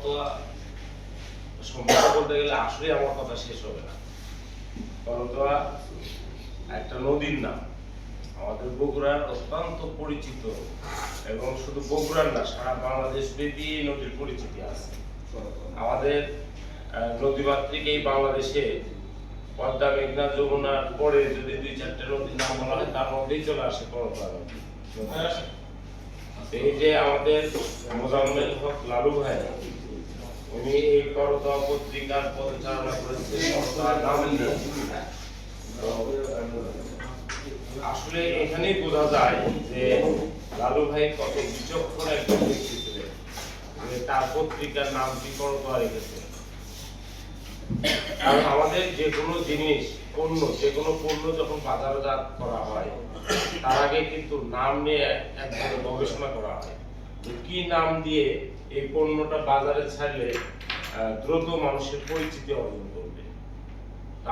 করতোয়া সম্পর্কে বলতে গেলে আসলে আমার কথা শেষ হবে না। করতোয়া একটা নদীর নাম। আমাদের বগুড়ার অত্যন্ত পরিচিত এবং শুধু বগুড়ার না সারা বাংলাদেশ ব্যাপী এই নদীর পরিচিতি আছে। আমাদের নদীমাতৃক এই বাংলাদেশে পদ্মা মেঘনা যমুনার পরে যদি দুই চারটে নদীর নাম বলা হয় তার মধ্যেই চলে আসে করতোয়া নদী। এই যে আমাদের মোজাম্মেল হক লালু ভাই উনি এই পত্রিকার পরিচালনা করেছেন আসলে এখানেই বোঝা যায় যে লালু ভাই কত বিচক্ষণ একজন ব্যক্তি ছিলেন যে তার পত্রিকার নামটি রেখেছে কারণ আমাদের যে কোনো জিনিস পণ্য যে কোনো পণ্য যখন বাজারজাত করা হয় তার আগে কিন্তু নাম নিয়ে এক ধরনের গবেষণা করা হয়। কি নাম দিয়ে এই পণ্যটা বাজারে ছাড়লে দ্রুত মানুষের পরিচিতি অর্জন করবে।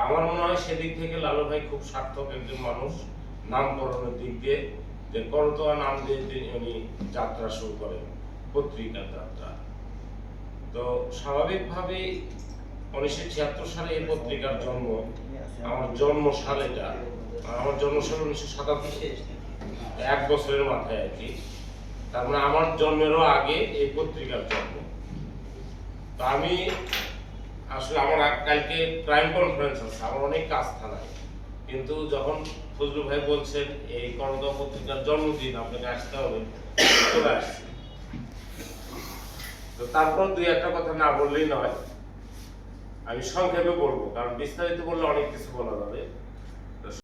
আমার মনে হয় সেদিক থেকে লালু ভাই খুব সার্থক একজন মানুষ নামকরণের দিক দিয়ে। যে করতোয়া নাম দিয়ে তিনি উনি যাত্রা শুরু করেন, পত্রিকার যাত্রা। তো স্বাভাবিকভাবেই উনিশশো ছিয়াত্তর সালে এই পত্রিকার জন্ম, আমার জন্ম সালেটা আমার জন্ম সাল উনিশশো সাতাত্তর। এক বছরের মাথায় আর কি। তার মানে আমার জন্মেরও আগে এই পত্রিকার জন্ম। তো আমি আসলে আমার কালকে ক্রাইম কনফারেন্স আছে, আমার অনেক কাজ থানায়। কিন্তু যখন ফজলু ভাই বলছেন, এই করদা পত্রিকার জন্মদিন, আপনাকে আসতে হবে। চলে আসছি। তো তারপর দুই একটা কথা না বললেই নয়, আমি সংক্ষেপে বলব, কারণ বিস্তারিত বললে অনেক কিছু বলা যাবে।